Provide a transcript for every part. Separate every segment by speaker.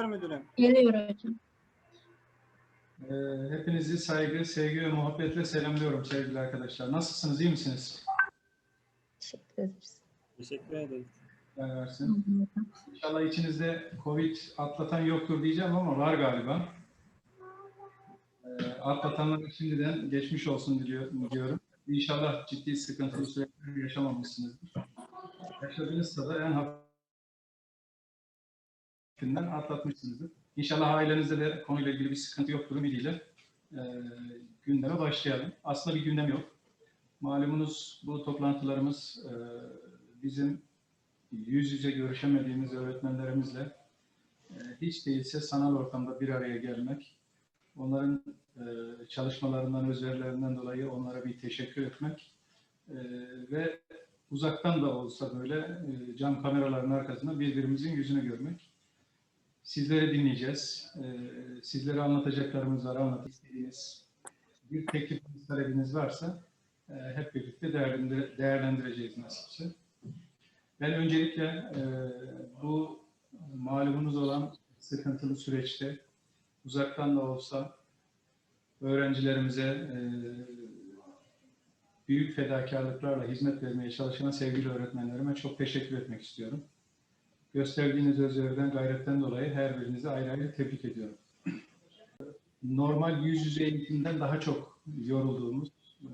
Speaker 1: Geliyor müdürüm.
Speaker 2: Geliyor hocam.
Speaker 3: Ee, Hepinizi saygı, sevgi ve muhabbetle selamlıyorum sevgili arkadaşlar. Nasılsınız, iyi misiniz?
Speaker 2: Teşekkür ederiz.
Speaker 1: Teşekkür ederiz.
Speaker 3: Versin. İnşallah içinizde Covid atlatan yoktur diyeceğim ama var galiba. Ee, atlatanlara şimdiden geçmiş olsun diliyor- diyorum. İnşallah ciddi sıkıntılı süreçler yaşamamışsınızdır. Yaşadığınızsa da en hafifinden atlatmışsınızdır. İnşallah ailenizde de konuyla ilgili bir sıkıntı yoktur ümidiyle e, gündeme başlayalım. Aslında bir gündem yok. Malumunuz bu toplantılarımız e, bizim yüz yüze görüşemediğimiz öğretmenlerimizle e, hiç değilse sanal ortamda bir araya gelmek, onların e, çalışmalarından, özverilerinden dolayı onlara bir teşekkür etmek e, ve uzaktan da olsa böyle e, cam kameraların arkasında birbirimizin yüzünü görmek. Sizleri dinleyeceğiz. E, Sizlere anlatacaklarımız var, anlatmak istediğiniz bir teklifiniz, talebiniz varsa e, hep birlikte değerlendir- değerlendireceğiz nasipse. Ben öncelikle e, bu malumunuz olan sıkıntılı süreçte uzaktan da olsa öğrencilerimize e, büyük fedakarlıklarla hizmet vermeye çalışan sevgili öğretmenlerime çok teşekkür etmek istiyorum. Gösterdiğiniz özveriden, gayretten dolayı her birinizi ayrı ayrı tebrik ediyorum. Normal yüz yüze eğitimden daha çok yorulduğumuz, e,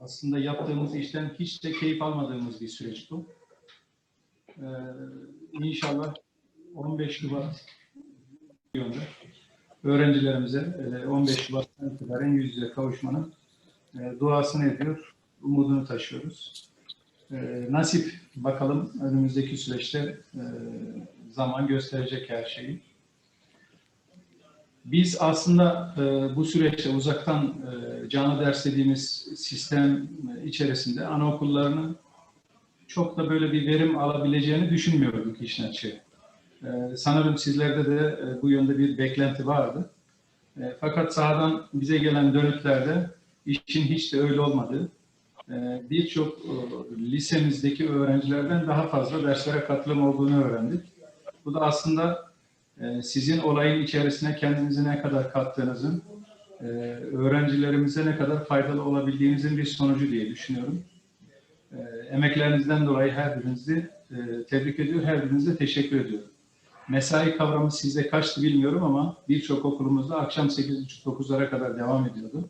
Speaker 3: aslında yaptığımız işten hiç de keyif almadığımız bir süreç bu. Ee, inşallah 15 Şubat yönde öğrencilerimize e, 15 Şubat'tan itibaren yüz yüze kavuşmanın e, duasını ediyor, umudunu taşıyoruz. E, nasip bakalım önümüzdeki süreçte e, zaman gösterecek her şeyi. Biz aslında e, bu süreçte uzaktan e, canlı ders dediğimiz sistem içerisinde anaokullarının çok da böyle bir verim alabileceğini düşünmüyorduk işin açığı. Ee, sanırım sizlerde de bu yönde bir beklenti vardı. Fakat sahadan bize gelen dönütlerde işin hiç de öyle olmadığı, e, birçok e, lisemizdeki öğrencilerden daha fazla derslere katılım olduğunu öğrendik. Bu da aslında e, sizin olayın içerisine kendinizi ne kadar kattığınızın, e, öğrencilerimize ne kadar faydalı olabildiğinizin bir sonucu diye düşünüyorum. Emeklerinizden dolayı her birinizi tebrik ediyor, her birinize teşekkür ediyorum. Mesai kavramı sizde kaçtı bilmiyorum ama birçok okulumuzda akşam 8.30-9'lara kadar devam ediyordu.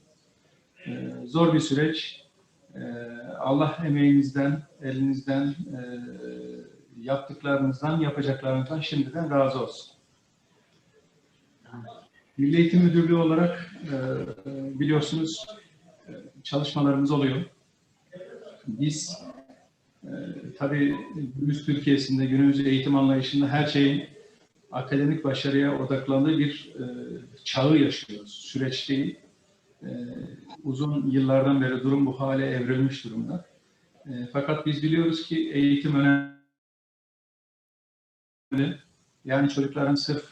Speaker 3: Zor bir süreç. E, Allah emeğinizden, elinizden, e, yaptıklarınızdan, yapacaklarınızdan şimdiden razı olsun. Milli Eğitim Müdürlüğü olarak e, biliyorsunuz e, çalışmalarımız oluyor biz tabii günümüz Türkiye'sinde, günümüz eğitim anlayışında her şeyin akademik başarıya odaklandığı bir çağı yaşıyoruz. Süreç değil. E, uzun yıllardan beri durum bu hale evrilmiş durumda. E, fakat biz biliyoruz ki eğitim önemli. Yani çocukların sırf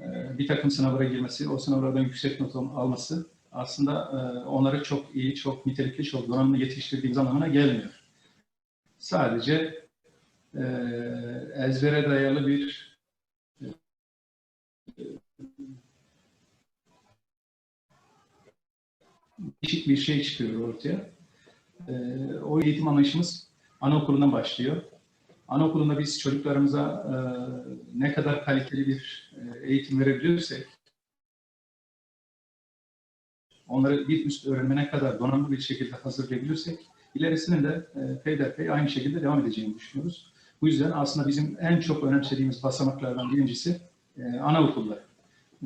Speaker 3: e, bir takım sınavlara girmesi, o sınavlardan yüksek not alması aslında e, onları çok iyi, çok nitelikli, çok donanımlı yetiştirdiğimiz anlamına gelmiyor. Sadece e, ezbere dayalı bir e, değişik bir şey çıkıyor ortaya. E, o eğitim anlayışımız anaokulundan başlıyor. Anaokulunda biz çocuklarımıza e, ne kadar kaliteli bir e, eğitim verebilirsek, onları bir üst öğrenmene kadar donanımlı bir şekilde hazırlayabilirsek ilerisinin de e, peyderpey aynı şekilde devam edeceğini düşünüyoruz. Bu yüzden aslında bizim en çok önemsediğimiz basamaklardan birincisi e, anaokulları.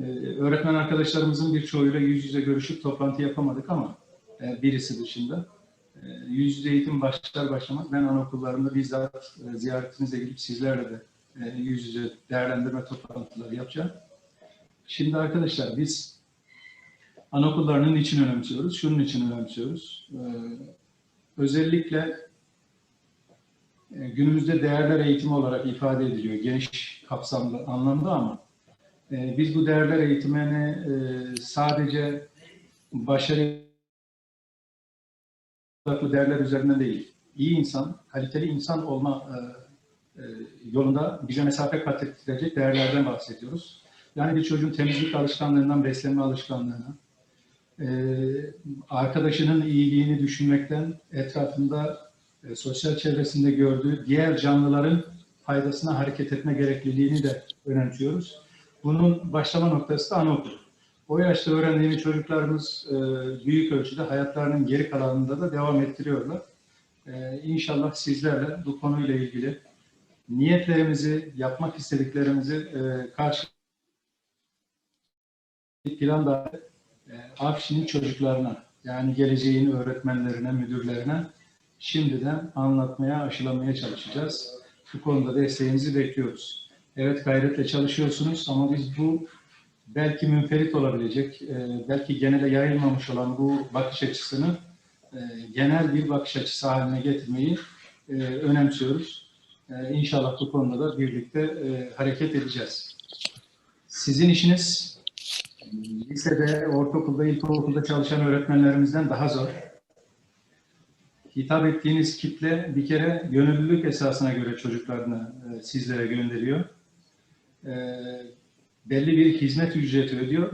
Speaker 3: E, öğretmen arkadaşlarımızın birçoğuyla yüz yüze görüşüp toplantı yapamadık ama e, birisi dışında e, yüz yüze eğitim başlar başlamaz ben anaokullarında bizzat e, ziyaretinize gidip sizlerle de yüz yüze değerlendirme toplantıları yapacağım. Şimdi arkadaşlar biz anaokullarının için önemsiyoruz? Şunun için önemsiyoruz. Ee, özellikle günümüzde değerler eğitimi olarak ifade ediliyor geniş kapsamlı anlamda ama e, biz bu değerler eğitimini e, sadece başarı odaklı değerler üzerinden değil, iyi insan, kaliteli insan olma e, e, yolunda bize mesafe kat ettirecek değerlerden bahsediyoruz. Yani bir çocuğun temizlik alışkanlığından beslenme alışkanlığına, arkadaşının iyiliğini düşünmekten etrafında sosyal çevresinde gördüğü diğer canlıların faydasına hareket etme gerekliliğini de önemsiyoruz. Bunun başlama noktası da anaokulu. O yaşta öğrendiğimiz çocuklarımız e, büyük ölçüde hayatlarının geri kalanında da devam ettiriyorlar. E, inşallah sizlerle bu konuyla ilgili niyetlerimizi, yapmak istediklerimizi e, karşı plan da e, Afşin'in çocuklarına yani geleceğin öğretmenlerine, müdürlerine şimdiden anlatmaya, aşılamaya çalışacağız. Bu konuda desteğinizi bekliyoruz. Evet gayretle çalışıyorsunuz ama biz bu belki münferit olabilecek, e, belki genele yayılmamış olan bu bakış açısını e, genel bir bakış açısı haline getirmeyi e, önemsiyoruz. İnşallah bu konuda da birlikte hareket edeceğiz. Sizin işiniz lisede, ortaokulda, ilkokulda çalışan öğretmenlerimizden daha zor. Hitap ettiğiniz kitle bir kere gönüllülük esasına göre çocuklarını sizlere gönderiyor. E, belli bir hizmet ücreti ödüyor.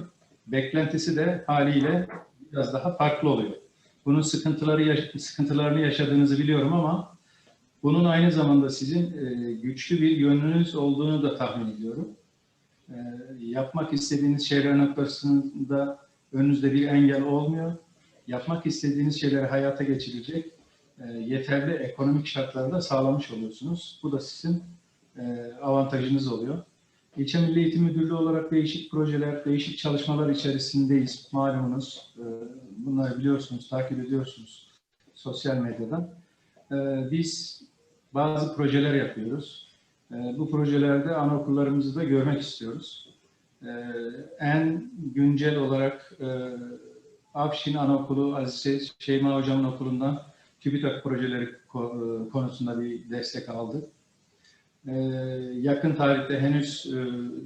Speaker 3: Beklentisi de haliyle biraz daha farklı oluyor. Bunun sıkıntıları sıkıntılarını yaşadığınızı biliyorum ama bunun aynı zamanda sizin e, güçlü bir yönünüz olduğunu da tahmin ediyorum. E, yapmak istediğiniz şeyler noktasında önünüzde bir engel olmuyor. Yapmak istediğiniz şeyleri hayata geçirecek e, yeterli ekonomik şartları da sağlamış oluyorsunuz. Bu da sizin e, avantajınız oluyor. İlçe Milli Eğitim Müdürlüğü olarak değişik projeler, değişik çalışmalar içerisindeyiz. Malumunuz, e, bunları biliyorsunuz, takip ediyorsunuz sosyal medyadan. E, Biz bazı projeler yapıyoruz. E, Bu projelerde anaokullarımızı da görmek istiyoruz. En güncel olarak e, Afşin Anaokulu Aziz Şeyma Hocam'ın okulundan TÜBİTAK projeleri e, konusunda bir destek aldık. Ee, yakın tarihte henüz e,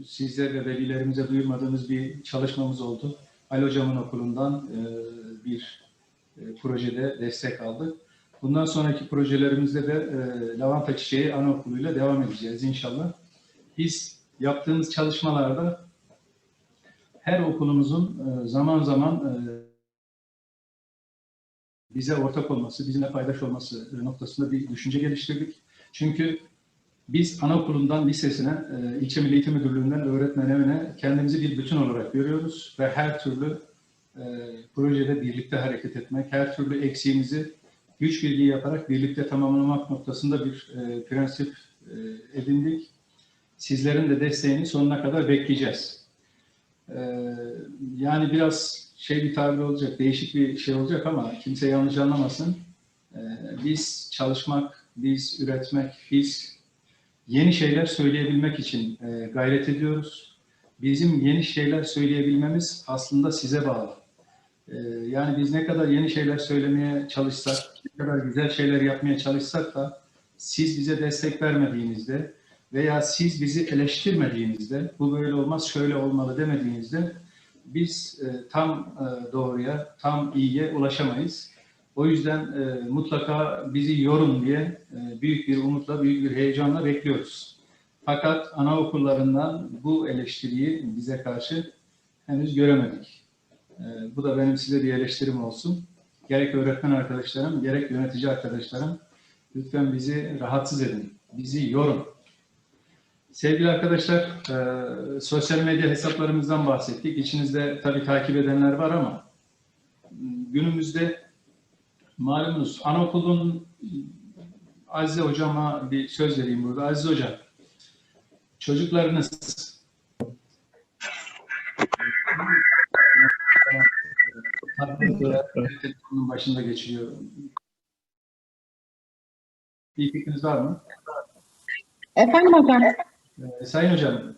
Speaker 3: sizler ve velilerimize duyurmadığımız bir çalışmamız oldu. Ali Hocam'ın okulundan e, bir e, projede destek aldık. Bundan sonraki projelerimizde de e, Lavanta Çiçeği Anaokulu'yla devam edeceğiz inşallah. Biz yaptığımız çalışmalarda her okulumuzun e, zaman zaman bize ortak olması, bizimle paydaş olması noktasında bir düşünce geliştirdik. Çünkü biz anaokulundan lisesine, e, ilçe milli eğitim müdürlüğünden öğretmen evine kendimizi bir bütün olarak görüyoruz ve her türlü e, projede birlikte hareket etmek, her türlü eksiğimizi güç birliği yaparak birlikte tamamlamak noktasında bir e, prensip e, edindik. Sizlerin de desteğini sonuna kadar bekleyeceğiz. E, yani biraz şey bir tabir olacak, değişik bir şey olacak ama kimse yanlış anlamasın. E, biz çalışmak, biz üretmek, biz yeni şeyler söyleyebilmek için e, gayret ediyoruz. Bizim yeni şeyler söyleyebilmemiz aslında size bağlı. E, yani biz ne kadar yeni şeyler söylemeye çalışsak, ne kadar güzel şeyler yapmaya çalışsak da siz bize destek vermediğinizde veya siz bizi eleştirmediğinizde, bu böyle olmaz, şöyle olmalı demediğinizde biz e, tam e, doğruya, tam iyiye ulaşamayız. O yüzden e, mutlaka bizi yorun diye e, büyük bir umutla, büyük bir heyecanla bekliyoruz. Fakat anaokullarından bu eleştiriyi bize karşı henüz göremedik. E, bu da benim size bir eleştirim olsun. Gerek öğretmen arkadaşlarım, gerek yönetici arkadaşlarım lütfen bizi rahatsız edin, bizi yorun. Sevgili arkadaşlar, e, sosyal medya hesaplarımızdan bahsettik. İçinizde tabii takip edenler var ama günümüzde malumunuz anaokulun Azize hocama bir söz vereyim burada. Azize hocam, çocuklarınız başında geçiriyor. Bir fikriniz var mı?
Speaker 1: Efendim hocam?
Speaker 3: Ee, Sayın hocam,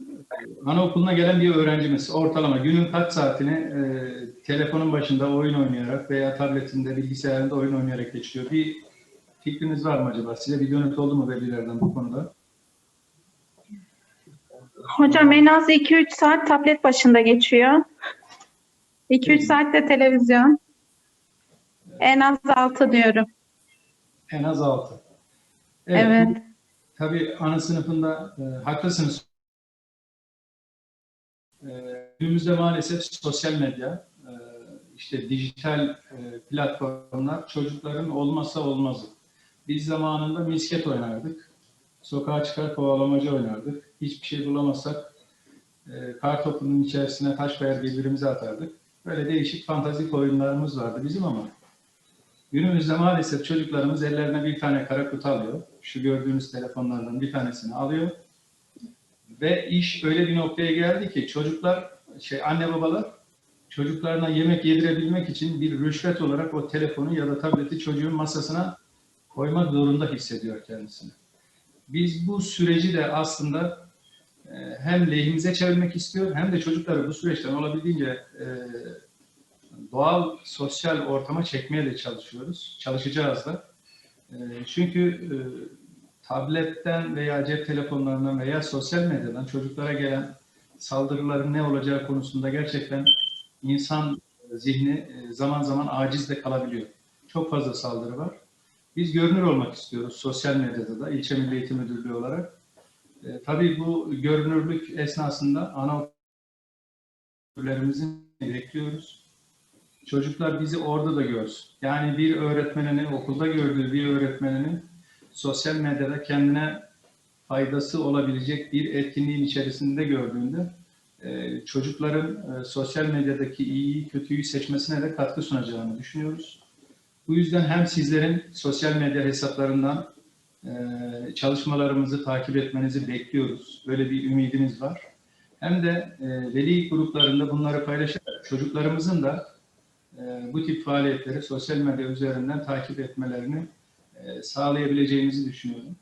Speaker 3: anaokuluna gelen bir öğrencimiz ortalama günün kaç saatini e, telefonun başında oyun oynayarak veya tabletinde, bilgisayarında oyun oynayarak geçiriyor? Bir fikriniz var mı acaba? Size bir dönüt oldu mu velilerden bu konuda?
Speaker 1: Hocam en az 2-3 saat tablet başında geçiyor. 2-3 saat de televizyon. En az 6 diyorum.
Speaker 3: En az 6.
Speaker 1: Evet.
Speaker 3: tabii ana sınıfında e, haklısınız. E, günümüzde maalesef sosyal medya, e, işte dijital e, platformlar çocukların olmazsa olmazı. Biz zamanında misket oynardık. Sokağa çıkar kovalamaca oynardık. Hiçbir şey bulamazsak e, kar topunun içerisine taş koyar birbirimize atardık. Böyle değişik fantastik oyunlarımız vardı bizim ama günümüzde maalesef çocuklarımız ellerine bir tane kara kutu alıyor. Şu gördüğünüz telefonlardan bir tanesini alıyor. Ve iş öyle bir noktaya geldi ki çocuklar, şey anne babalar çocuklarına yemek yedirebilmek için bir rüşvet olarak o telefonu ya da tableti çocuğun masasına koymak zorunda hissediyor kendisini. Biz bu süreci de aslında e, hem lehimize çevirmek istiyor hem de çocukları bu süreçten olabildiğince e, doğal sosyal ortama çekmeye de çalışıyoruz. Çalışacağız da. E, çünkü tabletten veya cep telefonlarından veya sosyal medyadan çocuklara gelen saldırıların ne olacağı konusunda gerçekten insan zihni e, zaman zaman aciz de kalabiliyor. Çok fazla saldırı var. Biz görünür olmak istiyoruz sosyal medyada da ilçe Milli Eğitim Müdürlüğü olarak. E, tabii bu görünürlük esnasında ana müdürlerimizi bekliyoruz. Çocuklar bizi orada da görsün. Yani bir öğretmenini, okulda gördüğü bir öğretmeninin sosyal medyada kendine faydası olabilecek bir etkinliğin içerisinde gördüğünde e, çocukların e, sosyal medyadaki iyiyi, kötüyü seçmesine de katkı sunacağını düşünüyoruz. Bu yüzden hem sizlerin sosyal medya hesaplarından e, çalışmalarımızı takip etmenizi bekliyoruz. Böyle bir ümidimiz var. Hem de veli gruplarında bunları paylaşarak çocuklarımızın da bu tip faaliyetleri sosyal medya üzerinden takip etmelerini sağlayabileceğimizi düşünüyorum.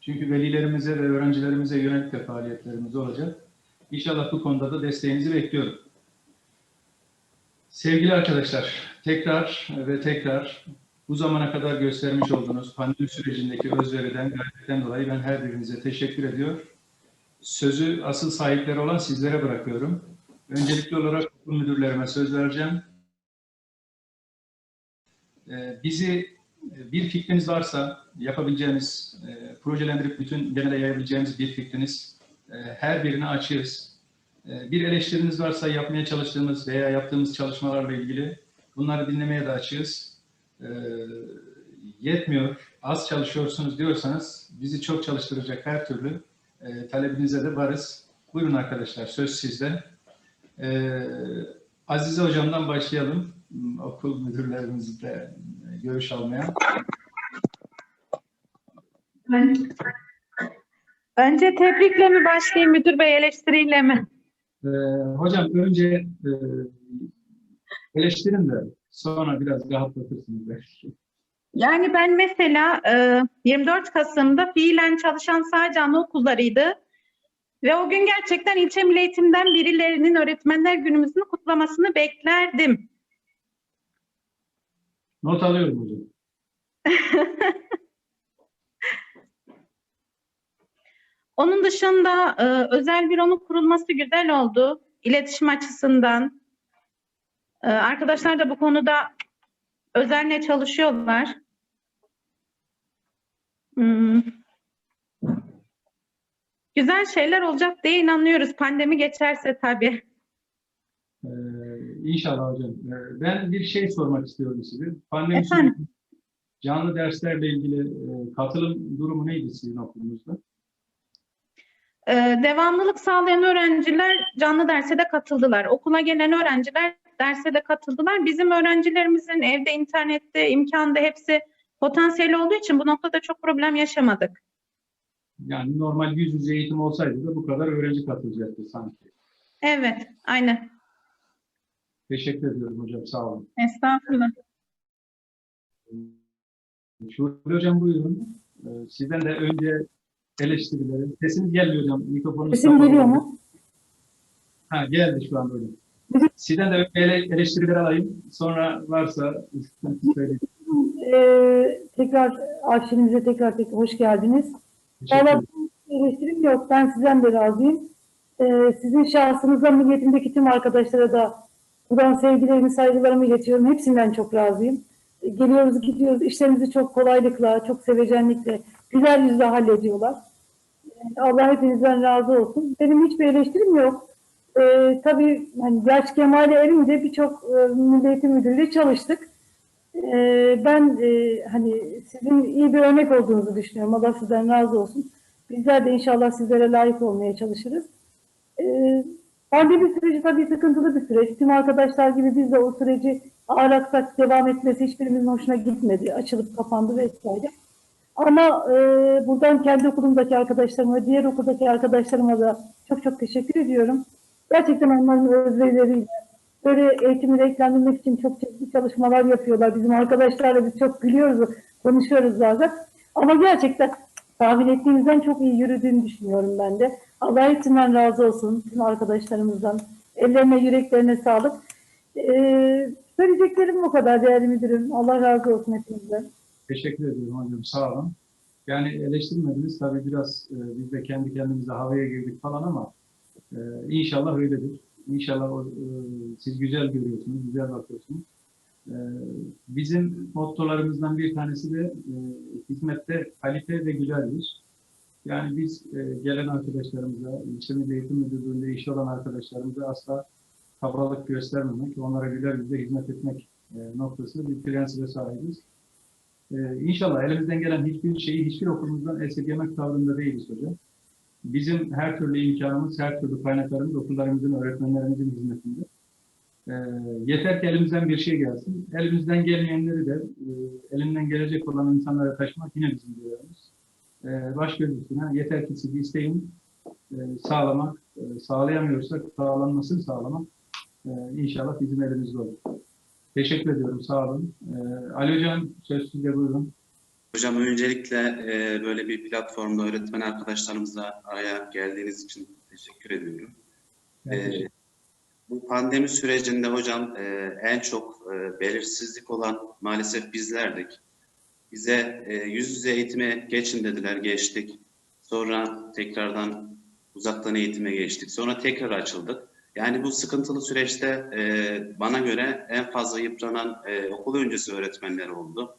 Speaker 3: Çünkü velilerimize ve öğrencilerimize yönelik de faaliyetlerimiz olacak. İnşallah bu konuda da desteğinizi bekliyorum. Sevgili arkadaşlar, tekrar ve tekrar bu zamana kadar göstermiş olduğunuz pandemi sürecindeki özveriden, gayretten dolayı ben her birinize teşekkür ediyor. Sözü asıl sahipleri olan sizlere bırakıyorum. Öncelikli olarak okul müdürlerime söz vereceğim. Ee, Bizi e, bir fikriniz varsa yapabileceğiniz, e, projelendirip bütün genele yayabileceğimiz bir fikriniz e, her birine açığız. E, bir eleştiriniz varsa yapmaya çalıştığımız veya yaptığımız çalışmalarla ilgili bunları dinlemeye de açığız. E, yetmiyor, az çalışıyorsunuz diyorsanız bizi çok çalıştıracak her türlü e, talebinize de varız. Buyurun arkadaşlar, söz sizde. E, Azize Hocam'dan başlayalım. Okul müdürlerimizle e, görüş almaya.
Speaker 1: Önce tebrikle mi başlayayım müdür bey eleştiriyle mi?
Speaker 3: Ee, hocam önce e, eleştirin de sonra biraz rahatlatırsınız belki.
Speaker 1: Yani ben mesela e, 24 Kasım'da fiilen çalışan sadece anaokullarıydı. Ve o gün gerçekten ilçe milli eğitimden birilerinin öğretmenler günümüzünü kutlamasını beklerdim.
Speaker 3: Not alıyorum hocam.
Speaker 1: Onun dışında e, özel büronun kurulması güzel oldu. İletişim açısından. E, arkadaşlar da bu konuda özenle çalışıyorlar. Hmm. Güzel şeyler olacak diye inanıyoruz. Pandemi geçerse tabii.
Speaker 3: Ee, inşallah hocam. Ee, ben bir şey sormak istiyorum size. Pandemi
Speaker 1: Efendim?
Speaker 3: süreci canlı derslerle ilgili e, katılım durumu neydi sizin okulunuzda?
Speaker 1: Ee, devamlılık sağlayan öğrenciler canlı derse de katıldılar. Okula gelen öğrenciler derse de katıldılar. Bizim öğrencilerimizin evde, internette, imkanda hepsi potansiyeli olduğu için bu noktada çok problem yaşamadık.
Speaker 3: Yani normal yüz yüze eğitim olsaydı da bu kadar öğrenci katılacaktı sanki.
Speaker 1: Evet, aynen.
Speaker 3: Teşekkür ediyorum hocam. Sağ olun.
Speaker 1: Estağfurullah.
Speaker 3: Şule hocam buyurun. Ee, sizden de önce eleştirileri. Sesiniz gelmiyor hocam. Mikrofonunuz
Speaker 4: Sesim geliyor mu?
Speaker 3: Ha geldi şu an hocam. Sizden de önce ele- eleştirileri alayım. Sonra varsa söyleyin.
Speaker 4: Ee, tekrar arşivimize tekrar tekrar hoş geldiniz. Valla eleştirim yok. Ben sizden de razıyım. Ee, sizin şahsınıza milliyetimdeki tüm arkadaşlara da buradan sevgilerimi, saygılarımı iletiyorum. Hepsinden çok razıyım. Ee, Geliyoruz, gidiyoruz. İşlerimizi çok kolaylıkla, çok sevecenlikle, güler yüzle hallediyorlar. Allah hepinizden razı olsun. Benim hiçbir eleştirim yok. Ee, tabii hani yaş kemale erince birçok e, Milli Eğitim çalıştık. Ee, ben e, hani sizin iyi bir örnek olduğunuzu düşünüyorum. Allah sizden razı olsun. Bizler de inşallah sizlere layık olmaya çalışırız. Ee, pandemi süreci tabii sıkıntılı bir süreç. Tüm arkadaşlar gibi biz de o süreci ağır aksak devam etmesi hiçbirimizin hoşuna gitmedi. Açılıp kapandı vesaire. Ama e, buradan kendi okulumdaki arkadaşlarıma diğer okuldaki arkadaşlarıma da çok çok teşekkür ediyorum. Gerçekten onların özverileriyle böyle eğitimi renklendirmek için çok ciddi çalışmalar yapıyorlar. Bizim arkadaşlarla biz çok gülüyoruz, konuşuyoruz bazen. Ama gerçekten tahmin ettiğimizden çok iyi yürüdüğünü düşünüyorum ben de. Allah hepsinden razı olsun, tüm arkadaşlarımızdan. Ellerine, yüreklerine sağlık. Ee, söyleyeceklerim bu kadar değerli müdürüm. Allah razı olsun hepinizden.
Speaker 3: Teşekkür ediyorum hocam. Sağ olun. Yani eleştirmediniz. Tabii biraz e, biz de kendi kendimize havaya girdik falan ama e, inşallah öyledir. İnşallah o, e, siz güzel görüyorsunuz, güzel bakıyorsunuz. E, bizim mottolarımızdan bir tanesi de e, hizmette kalite ve yüz. Yani biz e, gelen arkadaşlarımıza, ilçe Milli Eğitim Müdürlüğü'nde işi olan arkadaşlarımıza asla kabalık göstermemek, onlara güler yüzle hizmet etmek e, noktasında bir prensibe sahibiz. Ee, inşallah elimizden gelen hiçbir şeyi hiçbir okulumuzdan esirgemek tavrında değiliz hocam. Bizim her türlü imkanımız, her türlü kaynaklarımız okullarımızın, öğretmenlerimizin hizmetinde. Ee, yeter ki elimizden bir şey gelsin. Elimizden gelmeyenleri de e, elinden gelecek olan insanlara taşımak yine bizim görevimiz. Ee, baş göz üstüne yeter ki siz isteyin e, sağlamak, e, sağlayamıyorsak sağlanmasını sağlamak e, inşallah bizim elimizde olur. Teşekkür ediyorum. Sağ olun. Ee, Ali Hocam söz sizde buyurun.
Speaker 5: Hocam öncelikle e, böyle bir platformda öğretmen arkadaşlarımızla araya geldiğiniz için teşekkür ediyorum. E, bu pandemi sürecinde hocam e, en çok e, belirsizlik olan maalesef bizlerdik. Bize e, yüz yüze eğitime geçin dediler, geçtik. Sonra tekrardan uzaktan eğitime geçtik. Sonra tekrar açıldık. Yani bu sıkıntılı süreçte e, bana göre en fazla yıpranan e, okul öncesi öğretmenler oldu.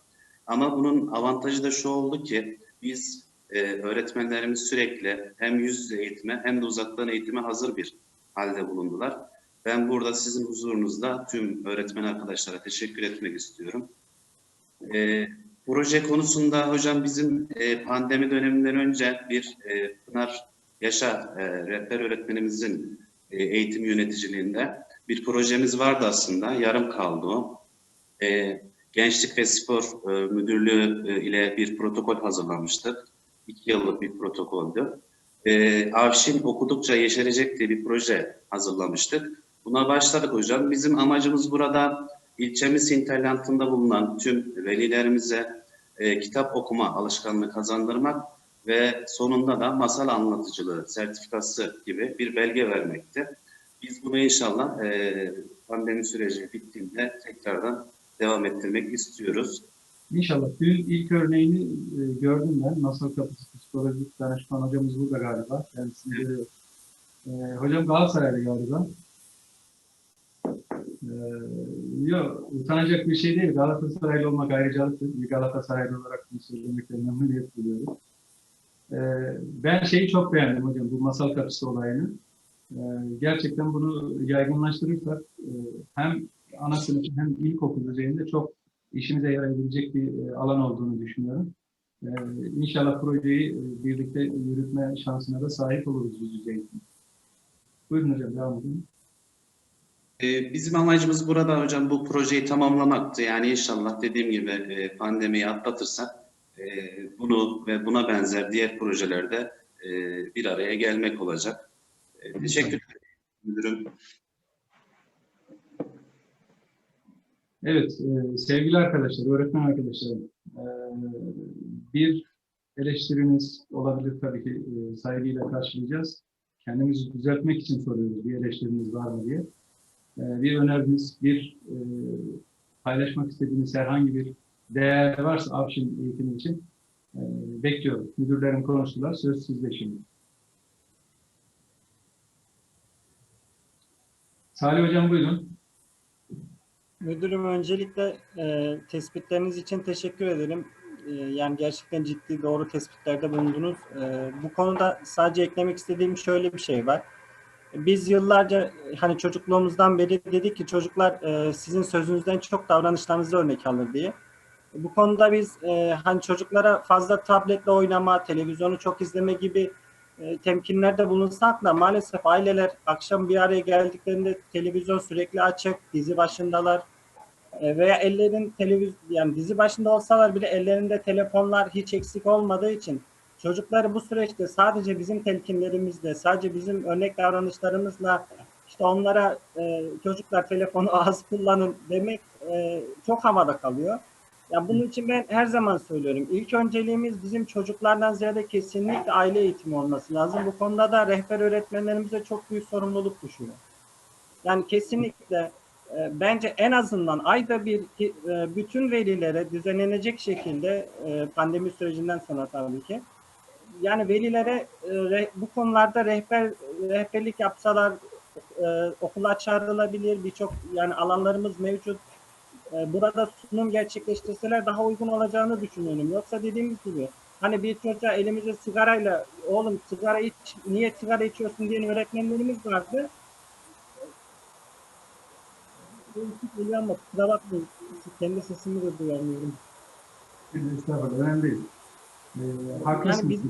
Speaker 5: Ama bunun avantajı da şu oldu ki biz e, öğretmenlerimiz sürekli hem yüz yüze eğitime hem de uzaktan eğitime hazır bir halde bulundular. Ben burada sizin huzurunuzda tüm öğretmen arkadaşlara teşekkür etmek istiyorum. E, proje konusunda hocam bizim e, pandemi döneminden önce bir e, Pınar Yaşa e, rehber öğretmenimizin e, eğitim yöneticiliğinde bir projemiz vardı aslında. Yarım kaldı o. E, Gençlik ve Spor Müdürlüğü ile bir protokol hazırlamıştık. İki yıllık bir protokoldü. E, Avşin okudukça yeşerecek diye bir proje hazırlamıştık. Buna başladık hocam. Bizim amacımız burada ilçemiz interlantında bulunan tüm velilerimize e, kitap okuma alışkanlığı kazandırmak ve sonunda da masal anlatıcılığı sertifikası gibi bir belge vermekti. Biz bunu inşallah e, pandemi süreci bittiğinde tekrardan devam ettirmek istiyoruz.
Speaker 3: İnşallah. Dün ilk örneğini e, gördüm ben. Masal Kapısı Psikolojik Danışman hocamız burada galiba. Kendisini görüyorum. E, hocam Galatasaraylı galiba. E, yok, utanacak bir şey değil. Galatasaraylı olmak ayrıcalıktır. Bir Galatasaraylı olarak bunu söylemekten memnuniyet duyuyorum. E, ben şeyi çok beğendim hocam, bu masal kapısı olayını. E, gerçekten bunu yaygınlaştırırsak e, hem ana sınıf hem ilkokul düzeyinde çok işimize yarayabilecek bir e, alan olduğunu düşünüyorum. E, inşallah projeyi e, birlikte yürütme şansına da sahip oluruz yüz yüze eğitim. Buyurun hocam devam edin.
Speaker 5: E, bizim amacımız burada hocam bu projeyi tamamlamaktı. Yani inşallah dediğim gibi e, pandemiyi atlatırsak e, bunu ve buna benzer diğer projelerde e, bir araya gelmek olacak. E, teşekkür ederim müdürüm.
Speaker 3: Evet, sevgili arkadaşlar, öğretmen arkadaşlarım, bir eleştiriniz olabilir tabii ki saygıyla karşılayacağız. Kendimizi düzeltmek için soruyoruz, bir eleştiriniz var mı diye. E, bir öneriniz, bir e, paylaşmak istediğiniz herhangi bir değer varsa Avşin eğitimi için e, bekliyorum. Müdürlerim konuştular, söz sizde şimdi. Salih Hocam buyurun.
Speaker 6: Müdürüm öncelikle e, tespitleriniz için teşekkür ederim. e, yani gerçekten ciddi doğru tespitlerde bulundunuz. E, bu konuda sadece eklemek istediğim şöyle bir şey var. Biz yıllarca hani çocukluğumuzdan beri dedik ki çocuklar e, sizin sözünüzden çok davranışlarınızı örnek alır diye. Bu konuda biz e, hani çocuklara fazla tabletle oynama, televizyonu çok izleme gibi e, temkinlerde bulunsak da maalesef aileler akşam bir araya geldiklerinde televizyon sürekli açık, dizi başındalar E, veya ellerin televizyon yani dizi başında olsalar bile ellerinde telefonlar hiç eksik olmadığı için çocukları bu süreçte sadece bizim telkinlerimizle, sadece bizim örnek davranışlarımızla işte onlara e, çocuklar telefonu az kullanın demek e, çok havada kalıyor. Ya bunun için ben her zaman söylüyorum. İlk önceliğimiz bizim çocuklardan ziyade kesinlikle aile eğitimi olması lazım. Bu konuda da rehber öğretmenlerimize çok büyük sorumluluk düşüyor. Yani kesinlikle e, bence en azından ayda bir e, bütün velilere düzenlenecek şekilde e, pandemi sürecinden sonra tabii ki yani velilere e, bu konularda rehber rehberlik yapsalar e, okula çağrılabilir birçok yani alanlarımız mevcut. E, burada sunum gerçekleştirseler daha uygun olacağını düşünüyorum. Yoksa dediğimiz gibi hani bir çocuğa elimize sigarayla oğlum sigara iç niye sigara içiyorsun diyen öğretmenlerimiz vardı. Geliyor ama. Kendi sesimi de duyamıyorum.
Speaker 3: Estağfurullah, önemli değil. Ee, haklısınız.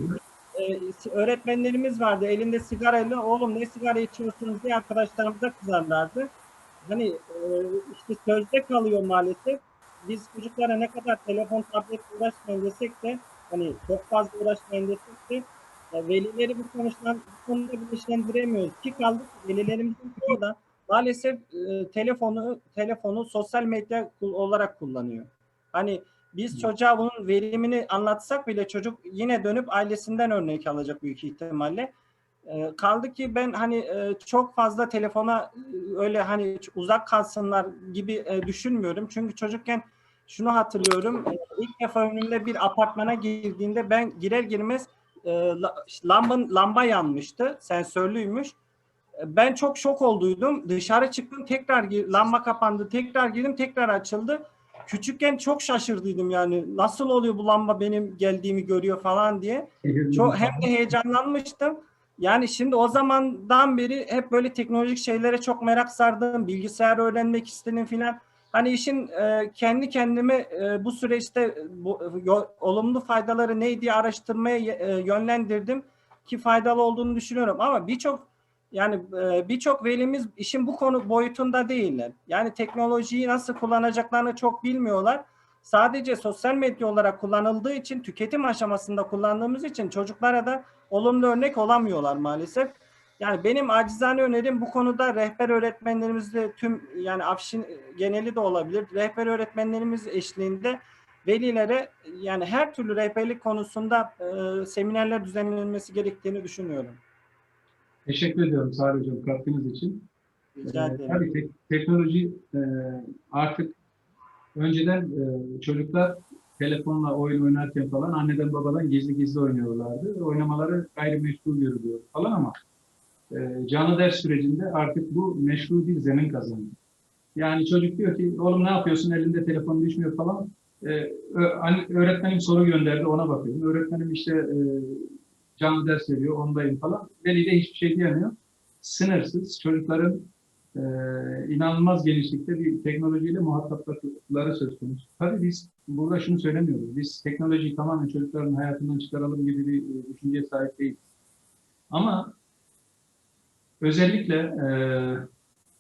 Speaker 6: Yani e, öğretmenlerimiz vardı elinde sigarayla oğlum ne sigara içiyorsunuz diye arkadaşlarımıza kızarlardı. Hani e, işte sözde kalıyor maalesef. Biz çocuklara ne kadar telefon, tablet uğraşmayın desek de hani çok fazla uğraşmayın desek de e, velileri bu konuştan bu konuda bilinçlendiremiyoruz. Ki kaldık velilerimizin çoğu da maalesef e, telefonu telefonu sosyal medya olarak kullanıyor. Hani biz çocuğa bunun verimini anlatsak bile çocuk yine dönüp ailesinden örnek alacak büyük ihtimalle. Ee, kaldı ki ben hani e, çok fazla telefona e, öyle hani uzak kalsınlar gibi e, düşünmüyorum. Çünkü çocukken şunu hatırlıyorum. e, ilk defa önümde bir apartmana girdiğinde ben girer girmez e, la- lambın lamba yanmıştı. Sensörlüymüş. Ben çok şok olduydum. Dışarı çıktım tekrar gir- lamba kapandı. Tekrar girdim tekrar açıldı küçükken çok şaşırdıydım yani nasıl oluyor bu lamba benim geldiğimi görüyor falan diye. Çok hem de heyecanlanmıştım. Yani şimdi o zamandan beri hep böyle teknolojik şeylere çok merak sardım. Bilgisayar öğrenmek istedim filan. Hani işin e, kendi kendime e, bu süreçte bu yo- olumlu faydaları ne diye araştırmaya e, yönlendirdim ki faydalı olduğunu düşünüyorum. Ama birçok yani e, birçok velimiz işin bu konu boyutunda değiller. Yani teknolojiyi nasıl kullanacaklarını çok bilmiyorlar. Sadece sosyal medya olarak kullanıldığı için, tüketim aşamasında kullandığımız için çocuklara da olumlu örnek olamıyorlar maalesef. Yani benim acizane önerim bu konuda rehber öğretmenlerimizle tüm yani Afşin geneli de olabilir. Rehber öğretmenlerimiz eşliğinde velilere yani her türlü rehberlik konusunda e, seminerler düzenlenmesi gerektiğini düşünüyorum.
Speaker 3: Teşekkür ediyorum Salih Hocam katkınız için.
Speaker 6: Rica
Speaker 3: Ee,
Speaker 6: ederim.
Speaker 3: Tabii tek- teknoloji e, artık önceden e, çocuklar telefonla oyun oynarken falan anneden babadan gizli gizli oynuyorlardı. Oynamaları gayrimeşru görülüyor falan ama e, canlı ders sürecinde artık bu meşru bir zemin kazandı. Yani çocuk diyor ki oğlum ne yapıyorsun elinde telefon düşmüyor falan. E, öğretmenim soru gönderdi ona bakıyorum. Öğretmenim işte e, canlı ders veriyor ondayım falan. Veli de hiçbir şey diyemiyor. Sınırsız çocukların e, inanılmaz genişlikte bir teknolojiyle muhataplıkları söz konusu. Tabii biz burada şunu söylemiyoruz. Biz teknolojiyi tamamen çocukların hayatından çıkaralım gibi bir e, düşünceye sahip değiliz. Ama özellikle e,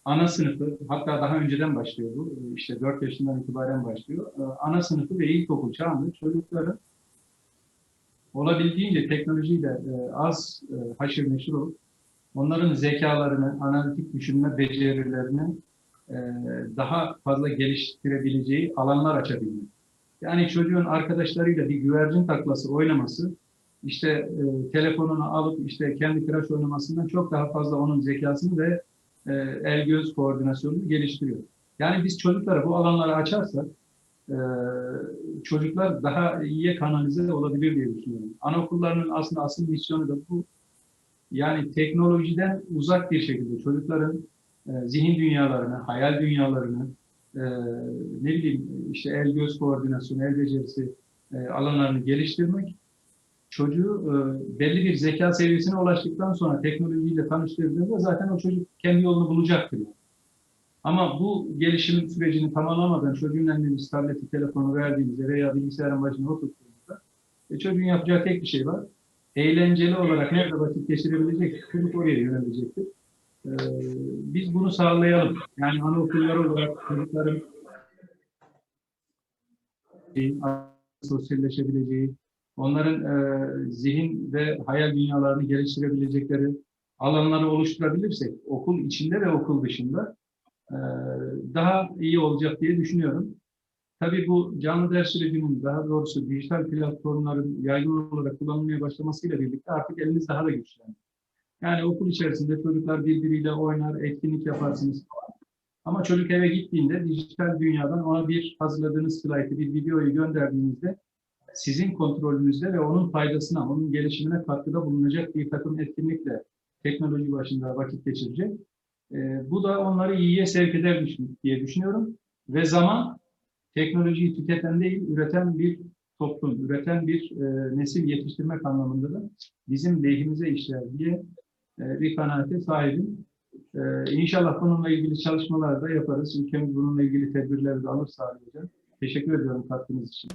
Speaker 3: ana sınıfı, hatta daha önceden başlıyor bu, e, işte 4 yaşından itibaren başlıyor. E, ana sınıfı ve ilkokul çağında çocukların olabildiğince teknolojiyle e, az e, haşır neşir olup onların zekalarını, analitik düşünme becerilerini e, daha fazla geliştirebileceği alanlar açabilmek. Yani çocuğun arkadaşlarıyla bir güvercin taklası oynaması, işte e, telefonunu alıp işte kendi tıraş oynamasından çok daha fazla onun zekasını ve e, el göz koordinasyonunu geliştiriyor. Yani biz çocuklara bu alanları açarsak e, çocuklar daha iyiye kanalize olabilir diye düşünüyorum. Anaokullarının aslında asıl misyonu da bu. Yani teknolojiden uzak bir şekilde çocukların e, zihin dünyalarını, hayal dünyalarını, e, ne bileyim işte el göz koordinasyonu, el becerisi, alanlarını geliştirmek, çocuğu belli bir zeka seviyesine ulaştıktan sonra teknolojiyle tanıştırdığında zaten o çocuk kendi yolunu bulacaktır. yani. Ama bu gelişim sürecini tamamlamadan çocuğun eline biz tableti, telefonu verdiğimizde veya bilgisayarın başına oturttuğumuzda e, çocuğun yapacağı tek bir şey var. Eğlenceli olarak nerede vakit geçirebilecek, çocuk oraya yönelecektir. Ee, biz bunu sağlayalım. Yani anaokulları olarak çocukların sosyalleşebileceği, onların e, zihin ve hayal dünyalarını geliştirebilecekleri alanları oluşturabilirsek okul içinde ve okul dışında daha iyi olacak diye düşünüyorum. Tabii bu canlı ders sürecinin daha doğrusu dijital platformların yaygın olarak kullanılmaya başlamasıyla birlikte artık eliniz daha da güçlendi. Yani okul içerisinde çocuklar birbiriyle oynar, etkinlik yaparsınız falan. Ama çocuk eve gittiğinde dijital dünyadan ona bir hazırladığınız slaytı, bir videoyu gönderdiğinizde sizin kontrolünüzde ve onun faydasına, onun gelişimine katkıda bulunacak bir takım etkinlikle teknoloji başında vakit geçirecek. Ee, bu da onları iyiye sevk eder diye düşünüyorum. Ve zaman teknolojiyi tüketen değil, üreten bir toplum, üreten bir e, nesil yetiştirmek anlamında da bizim lehimize işler diye e, bir kanaate sahibim. E, inşallah bununla ilgili çalışmalar da yaparız. Ülkemiz bununla ilgili tedbirleri de alır sağlayacak. Teşekkür ediyorum katkınız için.